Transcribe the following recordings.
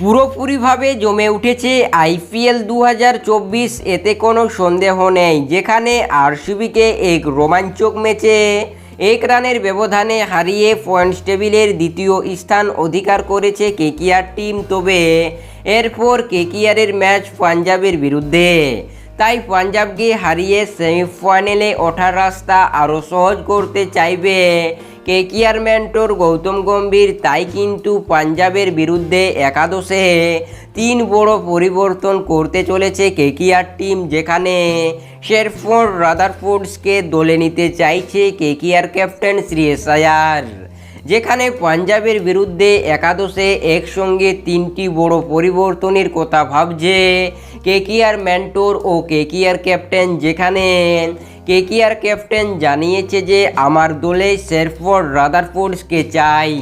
পুরোপুরিভাবে জমে উঠেছে আইপিএল দু হাজার চব্বিশ, এতে কোনো সন্দেহ নেই, যেখানে আরসিবিকে এক রোমাঞ্চক ম্যাচে এক রানের ব্যবধানে হারিয়ে পয়েন্টস টেবিলের দ্বিতীয় স্থান অধিকার করেছে কেকিআর টিম, তবে এরপর কেকিআরের ম্যাচ পাঞ্জাবের বিরুদ্ধে। তাই পাঞ্জাবকে হারিয়ে সেমিফাইনালে ওঠার রাস্তা আরও সহজ করতে চাইবে কেকিআর মেন্টর গৌতম গম্ভীর? তাই কিন্তু পাঞ্জাবের বিরুদ্ধে একাদশে তিন বড় পরিবর্তন করতে চলেছে কেকিআর টিম যেখানে শেরফোর্ড রাদারফোর্ডসকে দলে নিতে চাইছে কেকিআর ক্যাপ্টেন শ্রেয়স আয়ার যেখানে পাঞ্জাবের বিরুদ্ধে একাদশে একসঙ্গে তিনটি বড় পরিবর্তনের কথা ভাবছে কেকিআর মেন্টর ও কেকিআর ক্যাপ্টেন যেখানে কেকিআর ক্যাপ্টেন জানিয়েছে যে আমার দলে শেরফোর্ড রাদারফোর্ডসকে চাই?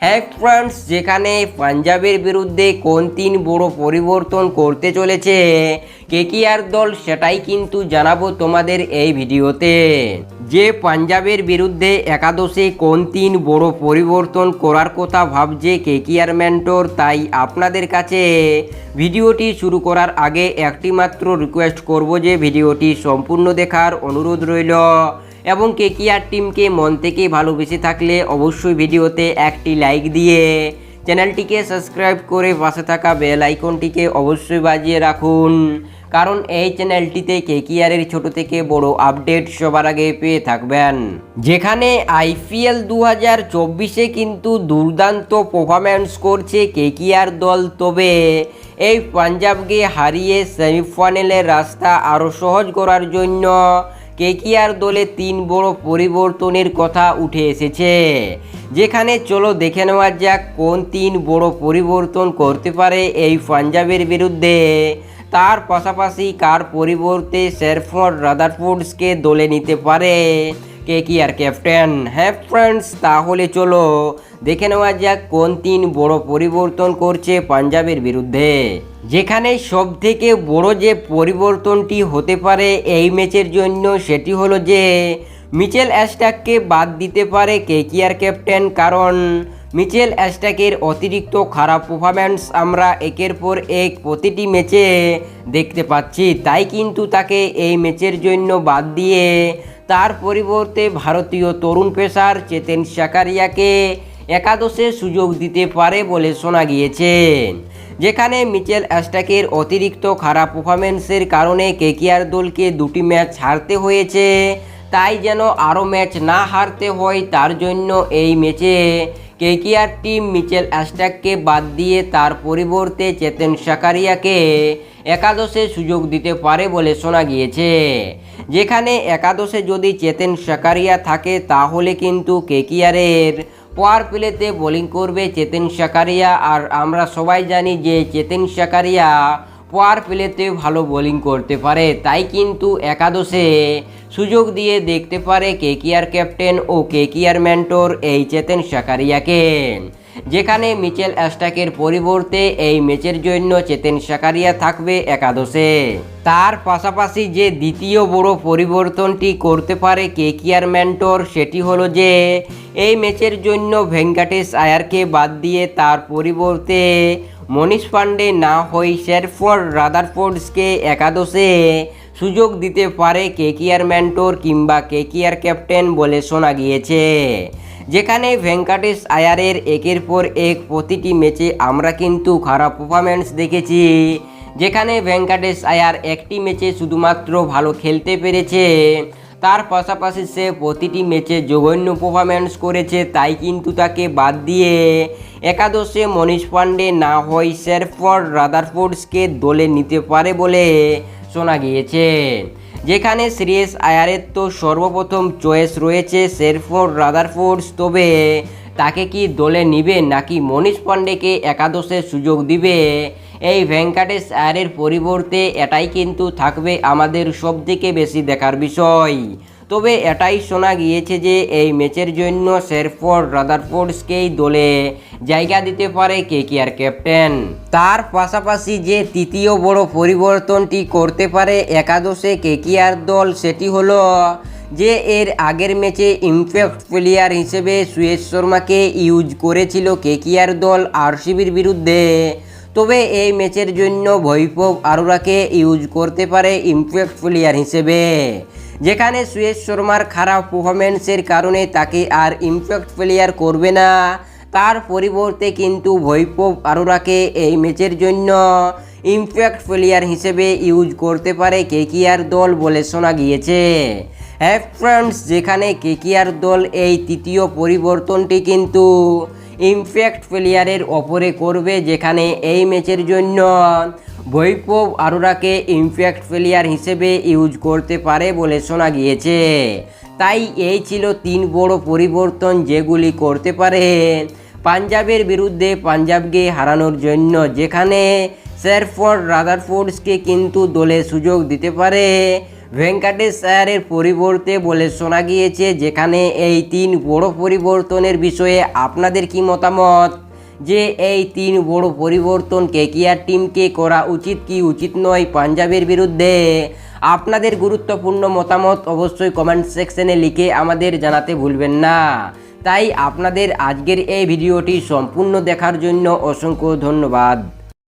হ্যাক ফ্রান্স যেখানে পাঞ্জাবের বিরুদ্ধে কোন তিন বড় পরিবর্তন করতে চলেছে কেকিআর দল সেটাই কিন্তু জানাব তোমাদের এই ভিডিওতে। যে পাঞ্জাবের বিরুদ্ধে একাদশে কোন তিন বড় পরিবর্তন করার কথা ভাবছে কেকিআর মেন্টর, তাই আপনাদের কাছে ভিডিওটি শুরু করার আগে একটি মাত্র রিকোয়েস্ট করব যে ভিডিওটি সম্পূর্ণ দেখার অনুরোধ রইল। এবং কেকিআর টিমকে মন থেকে ভালোবেসে থাকলে অবশ্যই ভিডিওতে একটি লাইক দিয়ে চ্যানেলটিকে সাবস্ক্রাইব করে পাশে থাকা বেল আইকনটিকে অবশ্যই বাজিয়ে রাখুন। কারণ এই চ্যানেলটিতে কেকিআরের ছোট থেকে বড় আপডেট সবার আগে পেয়ে থাকবেন। যেখানে আইপিএল দু হাজার চব্বিশে কিন্তু দুর্দান্ত পারফরম্যান্স করছে কেকিআর দল। তবে এই পাঞ্জাবকে হারিয়ে সেমিফাইনালের রাস্তা আরও সহজ করার জন্য কেকিআর দলে তিন বড় পরিবর্তনের কথা উঠে এসেছে। যেখানে চলো দেখে নেওয়া যাক কোন তিন বড় পরিবর্তন করতে পারে এই পাঞ্জাবের বিরুদ্ধে। তার পাশাপাশি কার পরিবর্তে শেরফোর্ড রাদারফোর্ডসকে দলে নিতে পারে? কে কি আর ক্যাপ্টেন? হ্যাঁ ফ্রেন্ডস, তাহলে চলো দেখে নেওয়া যাক কোন তিন বড় পরিবর্তন করছে পাঞ্জাবের বিরুদ্ধে। যেখানে সব থেকে বড় যে পরিবর্তনটি হতে পারে এই ম্যাচের জন্য সেটি হলো যে মিচেল অ্যাস্টাককে বাদ দিতে পারে কে কি আর ক্যাপ্টেন? কারণ মিচেল অ্যাস্টাকের অতিরিক্ত খারাপ পারফরম্যান্স আমরা একের পর এক প্রতিটি ম্যাচে দেখতে পাচ্ছি। তাই কিন্তু তাকে এই ম্যাচের জন্য বাদ দিয়ে তার পরিবর্তে ভারতীয় তরুণ পেসার চেতেন সাকারিয়াকে একাদশে সুযোগ দিতে পারে বলে শোনা গিয়েছে। যেখানে মিচেল অ্যাস্টাকের অতিরিক্ত খারাপ পারফরমেন্সের কারণে কেকিআর দলকে দুটি ম্যাচ হারতে হয়েছে। তাই যেন আরও ম্যাচ না হারতে হয় তার জন্য এই ম্যাচে কেকিআর টিম মিচেল অ্যাস্টাককে বাদ দিয়ে তার পরিবর্তে চেতন সাকারিয়াকে একাদশে সুযোগ দিতে পারে বলে শোনা গিয়েছে। যেখানে একাদশে যদি চেতেন সাকারিয়া থাকে, তাহলে কিন্তু কেকিআরের পাওয়ার প্লেতে বোলিং করবে চেতেন সাকারিয়া আর আমরা সবাই জানি যে চেতেন সাকারিয়া পাওয়ার প্লেতে ভালো বোলিং করতে পারে। তাই কিন্তু একাদশে সুযোগ দিয়ে দেখতে পারে কেকিআর ক্যাপ্টেন ও কেকিআর মেন্টর এই চেতেন সাকারিয়াকে যেখানে মিচেল অ্যাস্টাকের পরিবর্তে এই ম্যাচের জন্য চেতেন সাকারিয়া থাকবে একাদশে। তার পাশাপাশি যে দ্বিতীয় বড় পরিবর্তনটি করতে পারে কেকিআর মেন্টর সেটি হলো যে, এই ম্যাচের জন্য ভেঙ্কাটেশ আয়ারকে বাদ দিয়ে তার পরিবর্তে মনীষ পান্ডে না হয়ে শেরফোর্ড রাদারফোর্ডসকে একাদশে সুযোগ দিতে পারে কেকিআর মেন্টর কিংবা কেকিআর ক্যাপ্টেন বলে শোনা গিয়েছে। যেখানে ভেঙ্কাটেশ আয়ারের একের পর এক প্রতিটি ম্যাচে আমরা কিন্তু খারাপ পারফরমেন্স দেখেছি। যেখানে ভেঙ্কাটেশ আয়ার একটি ম্যাচে শুধুমাত্র ভালো খেলতে পেরেছে তার পাশাপাশি সে প্রতিটি ম্যাচে জঘন্য পারফরমেন্স করেছে, তাই কিন্তু তাকে বাদ দিয়ে একাদশে মনীষ পান্ডে না হয় শেরফোর্ড রাদারফোর্ডসকে দলে নিতে পারে বলে শোনা গিয়েছে। যেখানে শ্রেয়স আয়ারের তো সর্বপ্রথম চয়েস রয়েছে শেরফোর্ড রাদারফোর্ডস, তবে তাকে কি দলে নিবে নাকি মনীষ পান্ডেকে একাদশে সুযোগ দিবে? এই ভেঙ্কাটেশ আয়ারের পরিবর্তে এটাই কিন্তু থাকবে আমাদের সবথেকে বেশি দেখার বিষয়। তবে এটাই শোনা গিয়েছে যে এই ম্যাচের জন্য শেরফোর্ড, রাদারফোর্ডসকেই দলে জায়গা দিতে পারে কেকিআর ক্যাপ্টেন। তার পাশাপাশি যে তৃতীয় বড় পরিবর্তনটি করতে পারে একাদশে কেকিআর দল, সেটি হলো যে এর আগের ম্যাচে ইমপ্যাক্ট প্লেয়ার হিসেবে সুয়েশ শর্মাকে ইউজ করেছিল কেকিআর দল আরসিবির বিরুদ্ধে। তবে এই ম্যাচের জন্য ভৈভব আরোরাকে ইউজ করতে পারে ইম্প্যাক্ট প্লেয়ার হিসেবে। যেখানে সুয়েশ শর্মার খারাপ পারফরমেন্সের কারণে তাকে আর ইম্প্যাক্ট প্লেয়ার করবে না। তার পরিবর্তে কিন্তু ভৈভব আরোরাকে এই ম্যাচের জন্য ইম্প্যাক্ট প্লেয়ার হিসেবে ইউজ করতে পারে কেকিআর দল বলে শোনা গিয়েছে। হ্যাঁ ফ্রেন্ডস, যেখানে কেকিআর দল এই তৃতীয় পরিবর্তনটি কিন্তু ইমপ্যাক্ট প্লেয়ারের ওপরে করবে যেখানে এই ম্যাচের জন্য বৈভব আরোরাকে ইমপ্যাক্ট প্লেয়ার হিসেবে ইউজ করতে পারে বলে শোনা গিয়েছে। তাই এই ছিল তিন বড় পরিবর্তন যেগুলি করতে পারে। পাঞ্জাবের বিরুদ্ধে পাঞ্জাবকে হারানোর জন্য যেখানে শেরফোর্ড, রাদারফোর্ডসকে কিন্তু দলে সুযোগ দিতে পারে। ভেঙ্কাটেশ পরিবর্তে বলে শোনা গিয়েছে, যেখানে এই তিন বড় পরিবর্তনের বিষয়ে আপনাদের কি মতামত? যে এই তিন বড় পরিবর্তন কে কেকিআর টিমকে করা উচিত কি উচিত নয় পাঞ্জাবের বিরুদ্ধে? আপনাদের গুরুত্বপূর্ণ মতামত অবশ্যই কমেন্ট সেকশনে লিখে আমাদের জানাতে ভুলবেন না। তাই আপনাদের আজকের এই ভিডিওটি সম্পূর্ণ দেখার জন্য অসংখ্য ধন্যবাদ।